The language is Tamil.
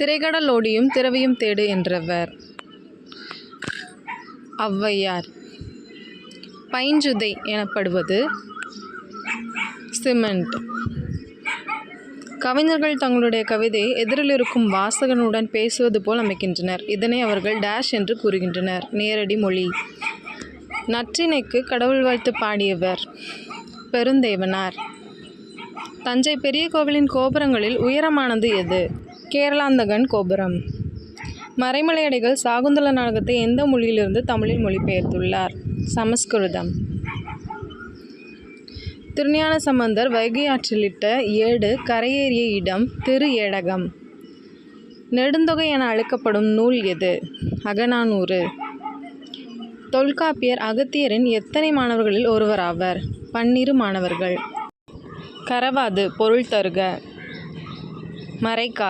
திரைக்கடலோடியும் திரவியும் தேடு என்றவர். ஔவையார். பைஞ்சுதை எனப்படுவது சிமெண்ட். கவிஞர்கள் தங்களுடைய கவிதையை எதிரில் இருக்கும் வாசகனுடன் பேசுவது போல் அமைக்கின்றனர். இதனை அவர்கள் டேஷ் என்று கூறுகின்றனர். நேரடி மொழி. நற்றினைக்கு கடவுள் வாழ்த்து பாடியவர் பெருந்தேவனார். தஞ்சை பெரிய கோவிலின் கோபுரங்களில் உயரமானது எது? கேரளாந்தகன் கோபுரம். மறைமலையடிகள் சாகுந்தல நாடகத்தை எந்த மொழியிலிருந்து தமிழில் மொழிபெயர்த்துள்ளார்? சமஸ்கிருதம். திருஞான சம்பந்தர் வைகை ஆற்றிலிட்ட ஏடு கரையேறிய இடம் திரு ஏடகம். நெடுந்தொகை என அழைக்கப்படும் நூல் எது? அகநானூறு. தொல்காப்பியர் அகத்தியரின் எத்தனை மாணவர்களில் ஒருவராவர் பன்னிரு மாணவர்கள். கரவாது பொருள் தருக. மறைக்காது.